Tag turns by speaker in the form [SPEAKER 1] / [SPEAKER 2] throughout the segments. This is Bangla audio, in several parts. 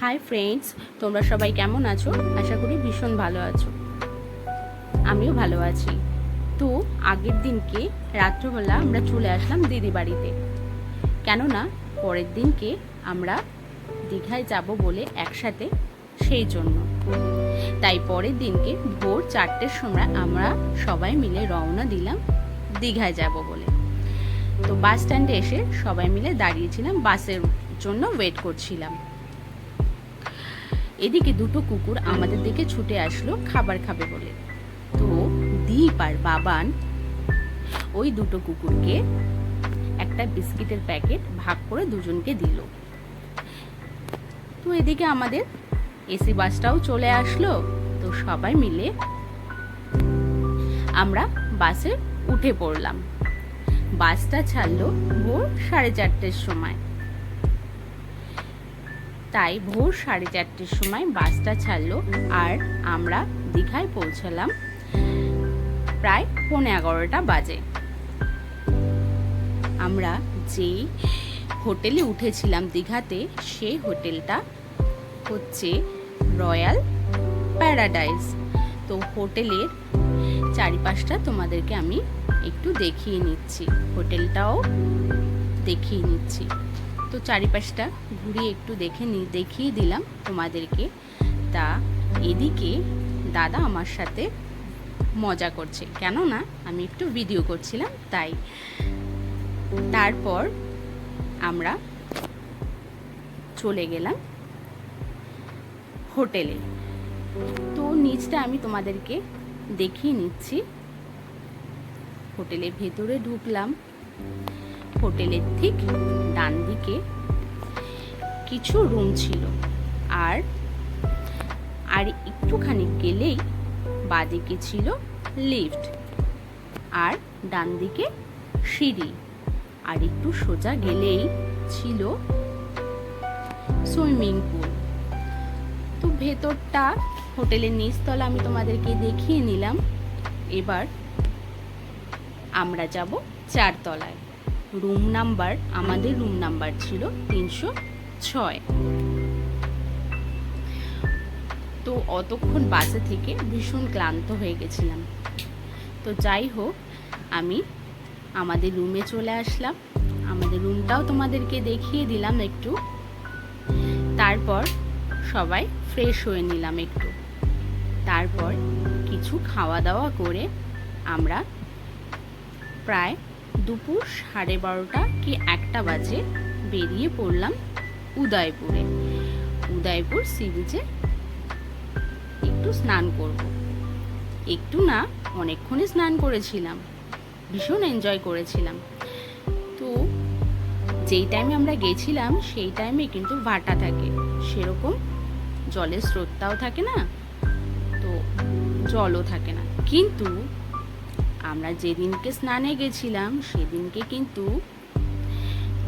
[SPEAKER 1] হাই ফ্রেন্ডস তোমরা সবাই কেমন আছো? আশা করি ভীষণ ভালো আছো। আমিও ভালো আছি। তো আগের দিনকে, রাত্রবেলা আমরা চলে আসলাম দিদি বাড়িতে। কেননা পরের দিনকে আমরা দীঘায় যাব বলে একসাথে, সেই জন্য। তাই পরের দিনকে ভোর চারটের সময় আমরা সবাই মিলে রওনা দিলাম দীঘায় যাব বলে। তো বাস স্ট্যান্ডে এসে সবাই মিলে দাঁড়িয়েছিলাম বাসের জন্য ওয়েট করছিলাম। এদিকে দুটো কুকুর আমাদের দিকে ছুটে আসলো, খাবার খাবে বলে। তো দীপ আর বাবান, ওই দুটো কুকুরকে একটা বিস্কিটের প্যাকেট ভাগ করে দুজনকে দিল। তো এদিকে আমাদের এসি বাসটাও চলে আসলো, তো সবাই মিলে আমরা বাসে উঠে পড়লাম। বাসটা ছাড়লো ভোর সাড়ে চারটের সময়। তাই ভোর সাড়ে চারটের সময় বাসটা ছাড়লো আর আমরা দীঘায় পৌঁছালাম প্রায় পৌনে এগারোটা বাজে। আমরা যেই হোটেলে উঠেছিলাম দীঘাতে, সেই হোটেলটা হচ্ছে রয়্যাল প্যারাডাইস তো হোটেলের চারিপাশটা তোমাদেরকে আমি একটু দেখিয়ে নিচ্ছি, হোটেলটাও দেখিয়ে নিচ্ছি। তো চারিপাশটা ঘুরিয়ে একটু দেখে দেখিয়ে দিলাম তোমাদেরকে। তা এদিকে দাদা আমার সাথে মজা করছে। কেননা আমি একটু ভিডিও করছিলাম, তাই। তারপর আমরা চলে গেলাম হোটেলে। তো নিচটা আমি তোমাদেরকে দেখিয়ে নিচ্ছি। হোটেলের ভেতরে ঢুকলাম। হোটেলের ঠিক ডান দিকে কিছু রুম ছিল। আর আর একটুখানি গেলেই বাদিকে ছিল লিফট। আর ডান দিকে সিঁড়ি। আর একটু সোজা গেলেই ছিল সুইমিং পুল। তো ভেতরটা হোটেলের নিচতলা আমি তোমাদেরকে দেখিয়ে নিলাম। এবার আমরা যাব চারতলায়। রুম নাম্বার, আমাদের রুম নাম্বার ছিল তিনশো ছয়। তো অতক্ষণ বাসে থেকে ভীষণ ক্লান্ত হয়ে গেছিলাম। তো যাই হোক, আমি আমাদের রুমে চলে আসলাম। আমাদের রুমটাও তোমাদেরকে দেখিয়ে দিলাম একটু। তারপর সবাই ফ্রেশ হয়ে নিলাম একটু। তারপর কিছু খাওয়া দাওয়া করে আমরা প্রায় দুপুর সাড়ে বারোটা কি একটা বাজে বেরিয়ে পড়লাম উদয়পুরে। উদয়পুর সি বিচে একটু স্নান করব। একটু না অনেকক্ষণই স্নান করেছিলাম। ভীষণ এনজয় করেছিলাম। তো যেই টাইমে আমরা গেছিলাম, সেই টাইমে কিন্তু ভাটা থাকে। সেরকম জলের স্রোতটাও থাকে না, তো জলও থাকে না। কিন্তু আমরা যেদিনকে স্নানে গেছিলাম, সেদিনকে কিন্তু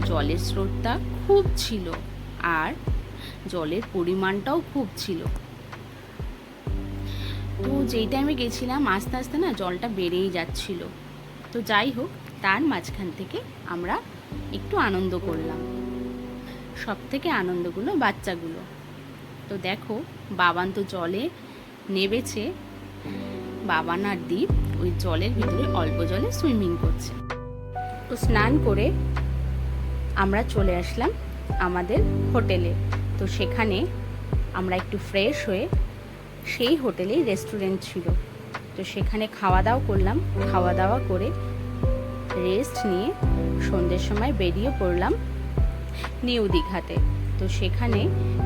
[SPEAKER 1] জলের স্রোতটা খুব ছিল আর জলের পরিমাণটাও খুব ছিল। তো যেই টাইমে গেছিলাম, আস্তে আস্তে না জলটা বেড়েই যাচ্ছিল। তো যাই হোক, তার মাঝখান থেকে আমরা একটু আনন্দ করলাম। সব থেকে আনন্দগুলো বাচ্চাগুলো। তো দেখো, বাবান তো জলে নেবেছে। বাবান আর দ্বীপ ওই জলের ভিতরে অল্প জলে সুইমিং করছে। তো স্নান করে আমরা চলে আসলাম আমাদের হোটেলে। তো সেখানে আমরা একটু ফ্রেশ হয়ে সেই হোটেলেই রেস্টুরেন্ট ছিল। তো সেখানে খাওয়া দাওয়া করলাম। খাওয়া দাওয়া করে রেস্ট নিয়ে সন্ধ্যের সময় বেরিয়ে পড়লাম নিউ দীঘাতে। তো সেখানে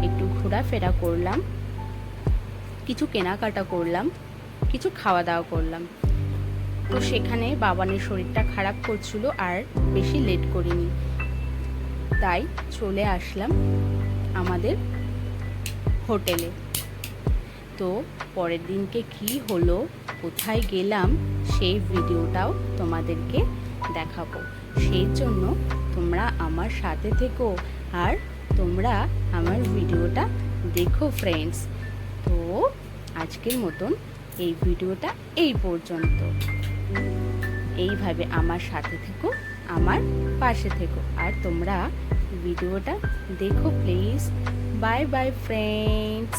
[SPEAKER 1] একটু ঘোরাফেরা করলাম, কিছু কেনাকাটা করলাম, কিছু খাওয়া দাওয়া করলাম। তো সেখানে বাবানের শরীরটা খারাপ করছিল আর বেশি লেট করিনি। তাই চলে আসলাম আমাদের হোটেলে। তো পরের দিনকে কি হলো, কোথায় গেলাম, সেই ভিডিওটাও তোমাদেরকে দেখাবো। সেই জন্য তোমরা আমার সাথে থেকো আর তোমরা আমার ভিডিওটা দেখো ফ্রেন্ডস তো আজকের মতন এই ভিডিওটা এই পর্যন্ত। এইভাবে আমার সাথে থেকো, আমার পাশে থেকো। আর তোমরা ভিডিওটা দেখো প্লিজ বাই বাই ফ্রেন্ডস